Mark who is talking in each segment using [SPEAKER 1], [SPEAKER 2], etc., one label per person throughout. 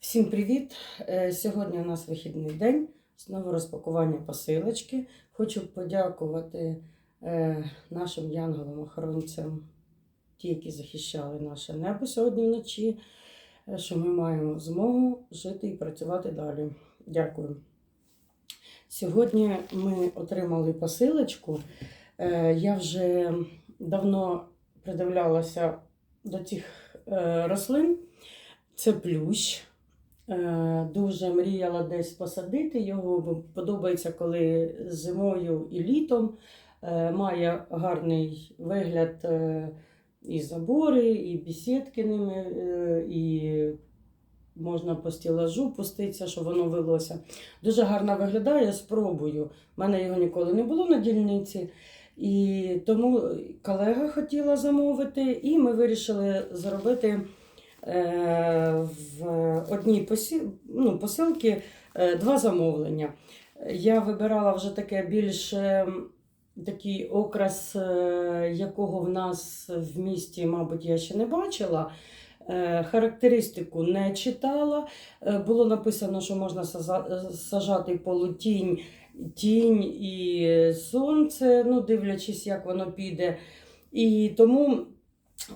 [SPEAKER 1] Всім привіт! Е, Сьогодні у нас вихідний день. Знову розпакування посилочки. Хочу подякувати е, нашим янголам-охоронцям, ті, які захищали наше небо сьогодні вночі, е, що ми маємо змогу жити і працювати далі. Дякую. Сьогодні ми отримали посилочку. Я вже давно придивлялася до цих рослин. Це плющ. Е, Дуже мріяла десь посадити його, бо подобається, коли зимою і літом Е, має гарний вигляд е, і забори, і бесідки ними, і можна по стілажу пуститися, щоб воно велося. Дуже гарно виглядає, спробую. У мене його ніколи не було на дільниці. І тому колега хотіла замовити, і ми вирішили зробити в одній ну, посилці е, два замовлення. Я вибирала вже таке більш е, такий окрас, е, якого в нас в місті, мабуть, я ще не бачила. Е, Характеристику не читала. Е, Було написано, що можна сажати полутінь, тінь і сонце, ну, дивлячись, як воно піде. І тому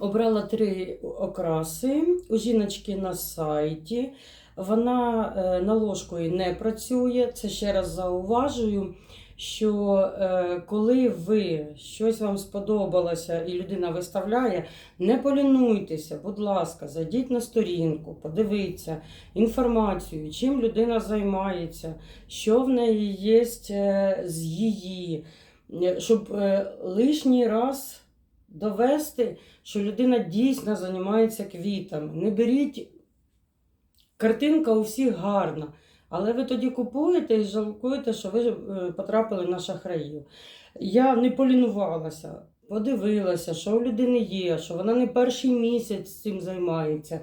[SPEAKER 1] обрала три окраси у жіночки на сайті. Вона е, наложкою не працює. Це ще раз зауважую, що е, коли ви щось вам сподобалося і людина виставляє, не полінуйтеся, будь ласка, зайдіть на сторінку, подивіться інформацію, чим людина займається, що в неї є е, з її, щоб лишній раз довести, що людина дійсно займається квітами. Не беріть картинка у всіх гарна. Але ви тоді купуєте і жалкуєте, що ви е, потрапили на шахраїв. Я не полінувалася, подивилася, що у людини є, що вона не перший місяць цим займається.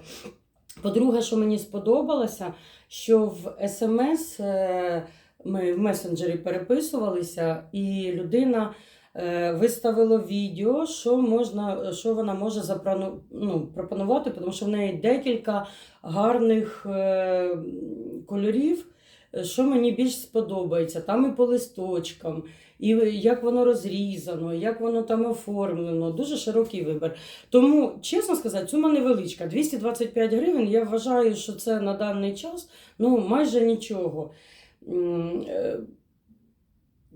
[SPEAKER 1] По-друге, що мені сподобалося, що в смс е, ми в месенджері переписувалися, і людина е, виставила відео, що можна, що вона може запрану, ну, пропонувати, тому що в неї декілька гарних е, кольорів, е, що мені більш сподобається. Там і по листочкам, і як воно розрізано, як воно там оформлено. Дуже широкий вибір. Тому, чесно сказати, сума невеличка. 225 гривень. Я вважаю, що це на даний час ну, майже нічого.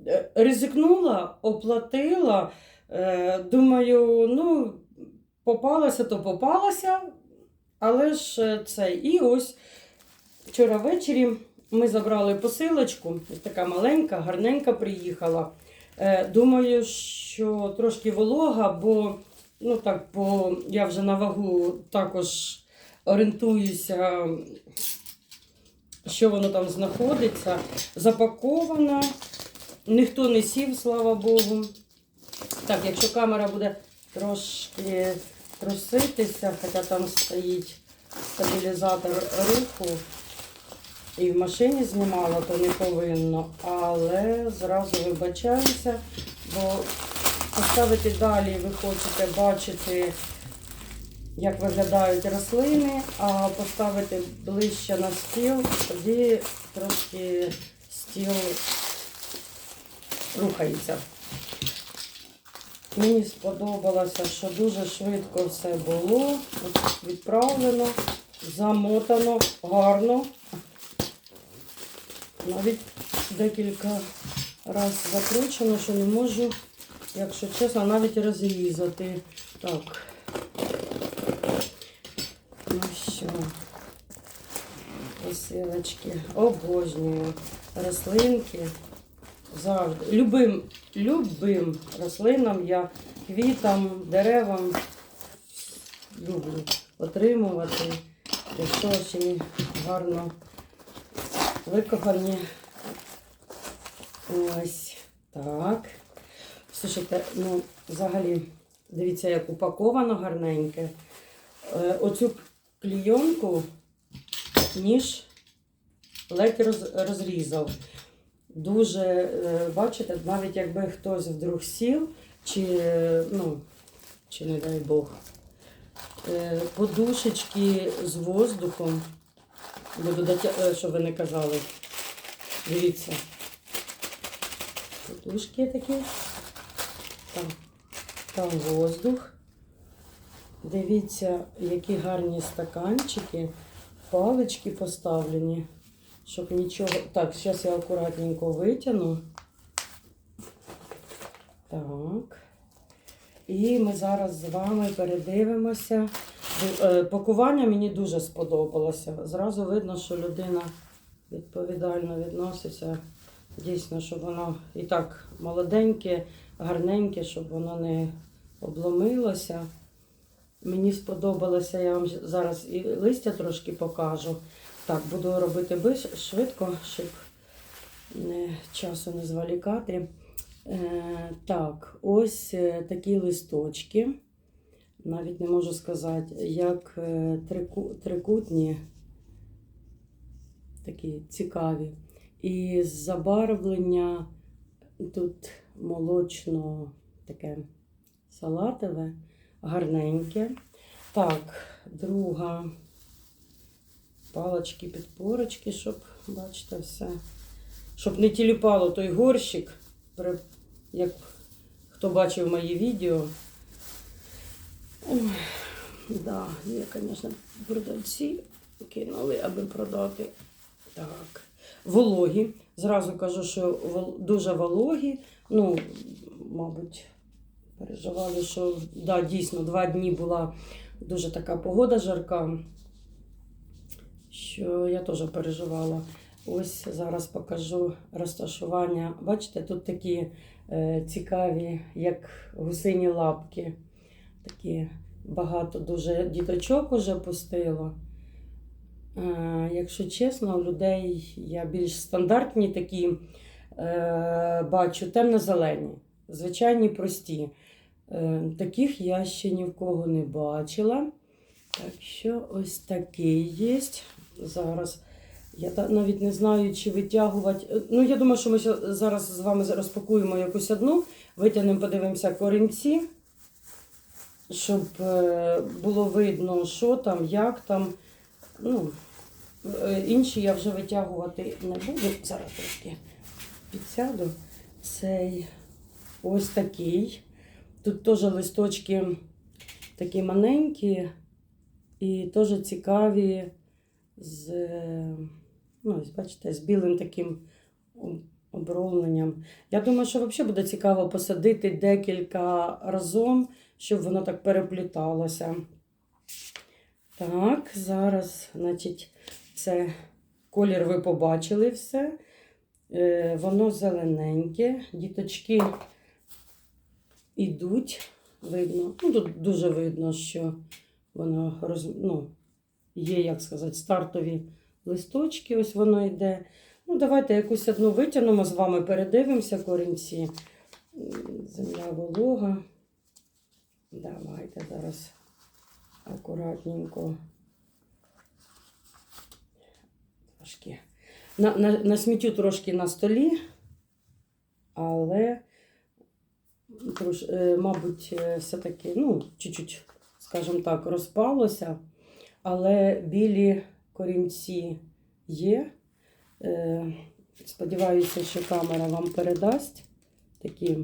[SPEAKER 1] Е, Ризикнула, оплатила. Е, Думаю, ну, попалася, то попалася. Але ж е, це. І ось вчора ввечері ми забрали посилочку, така маленька, гарненька приїхала. Думаю, що трошки волога, бо ну так, бо я вже на вагу також орієнтуюся, що воно там знаходиться. Запакована, ніхто не сів, слава Богу. Так, якщо камера буде трошки труситися, хоча там стоїть стабілізатор руху. І в машині знімала, то не повинно. Але зразу вибачаюся, бо поставити далі ви хочете бачити, як виглядають рослини, а поставити ближче на стіл, тоді трошки стіл рухається. Мені сподобалося, що дуже швидко все було. Відправлено, замотано, гарно. Навіть декілька разів закручено, що не можу, якщо чесно, навіть розрізати. Так. Ну що, посилочки. Обожнюю рослинки. Завжди. Любим, любим рослинам я квітам, деревам люблю отримувати. Ще гарно викопані. Ось так. Слушайте, ну, взагалі, дивіться, як упаковано гарненьке. Е, Оцю клійонку ніж ледь роз- розрізав. Дуже, е, бачите, навіть якби хтось вдруг сів, чи, е, ну, чи не дай Бог, е, подушечки з воздухом Буду щоб ви не казали. Дивіться. Подушки такі. Там, там воздух. Дивіться, які гарні стаканчики, палички поставлені, щоб нічого. Так, зараз я акуратненько витягну. Так. І ми зараз з вами передивимося. Е, Пакування мені дуже сподобалося. Зразу видно, що людина відповідально відноситься. Дійсно, щоб воно і так молоденьке, гарненьке, щоб воно не обломилося. Мені сподобалося, я вам зараз і листя трошки покажу. Так, буду робити швидко, щоб часу не зволікати. Е, так, ось е, такі листочки. Навіть не можу сказати, як е, трику, трикутні, такі цікаві. І забарвлення тут молочно таке салатове, гарненьке. Так, друга палочки, підпорочки, щоб, бачите, все. Щоб не тіліпало той горщик, як хто бачив мої відео. Ой, да, є, звісно, продавці кинули, аби продати. Так. Вологі. Зразу кажу, що дуже вологі. Ну, мабуть, переживали, що да, дійсно два дні була дуже така погода жарка, що я теж переживала. Ось зараз покажу розташування. Бачите, тут такі е, цікаві, як гусині лапки. Такі багато дуже діточок уже пустило. Е, якщо чесно, у людей я більш стандартні такі е, бачу, темно-зелені, звичайні прості. Таких я ще ні в кого не бачила. Так що ось такий є. Зараз я навіть не знаю, чи витягувати. Ну, я думаю, що ми зараз з вами розпакуємо якусь одну, витягнемо, подивимося корінці, щоб е, було видно, що там, як там. Ну, е, інші я вже витягувати не буду. Зараз трошки підсяду. Цей ось такий. Тут теж листочки такі маленькі і теж цікаві з, ну, бачите, з білим таким об- Я думаю, що взагалі буде цікаво посадити декілька разом, щоб воно так перепліталося. Так, зараз, значить, це колір ви побачили все. Е, воно зелененьке, діточки ідуть, видно. Ну, тут дуже видно, що воно роз, ну, є, як сказати, стартові листочки, ось воно йде. Ну, давайте якусь одну витягнемо з вами, передивимося корінці. Земля волога. Давайте зараз акуратненько. Трошки. На, на, на сміттю трошки на столі, але, трош, е, мабуть, е, все-таки, ну, чуть-чуть, скажімо так, розпалося, але білі корінці є. Е, Сподіваюся, що камера вам передасть такі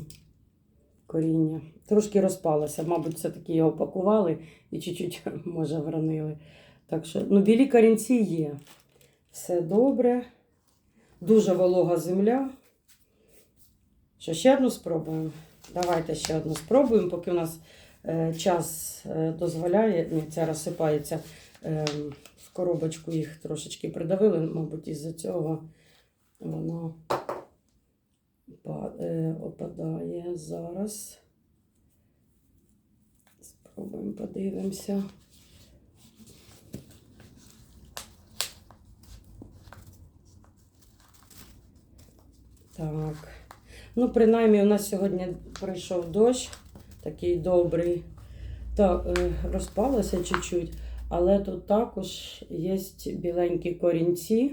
[SPEAKER 1] коріння. Трошки розпалося, мабуть, все-таки його пакували і чуть-чуть, може, вранили. Так що, ну, білі корінці є. Все добре. Дуже волога земля. Що, ще одну спробуємо? Давайте ще одну спробуємо, поки у нас час е, дозволяє. Ця розсипається. Е, в коробочку їх трошечки придавили, мабуть, із-за цього воно е, опадає зараз. Спробуємо, подивимося. Так. Ну, принаймні, у нас сьогодні прийшов дощ, такий добрий. Так, е, розпалося чуть-чуть, але тут також є біленькі корінці.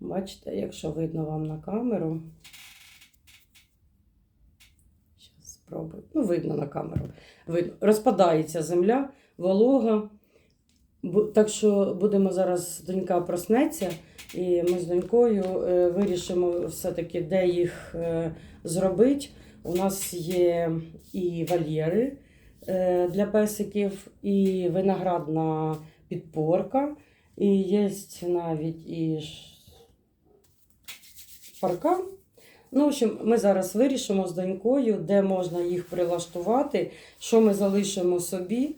[SPEAKER 1] Бачите, якщо видно вам на камеру. Зараз спробую. Ну, видно на камеру. Видно. Розпадається земля, волога. Так що будемо зараз донька проснеться, і ми з донькою е, вирішимо все-таки, де їх е, зробити. У нас є і вольєри е, для песиків, і виноградна підпорка, і є навіть і паркан. Ну, в общем, ми зараз вирішимо з донькою, де можна їх прилаштувати, що ми залишимо собі,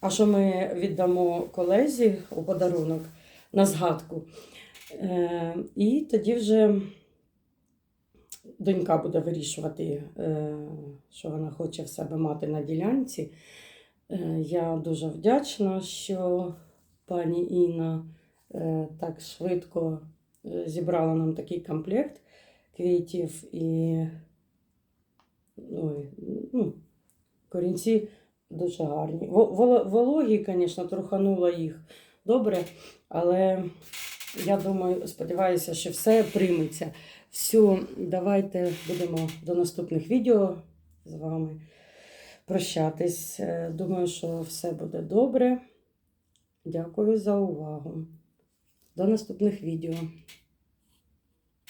[SPEAKER 1] а що ми віддамо колезі у подарунок на згадку. Е, і тоді вже донька буде вирішувати, е, що вона хоче в себе мати на ділянці. Е, я дуже вдячна, що пані Інна е, так швидко зібрала нам такий комплект квітів і ой, ну, корінці дуже гарні. Вологі, звісно, труханула їх добре, але я думаю, сподіваюся, що все прийметься. Все, давайте будемо до наступних відео з вами прощатись. Е, Думаю, що все буде добре. Дякую за увагу. До наступних відео.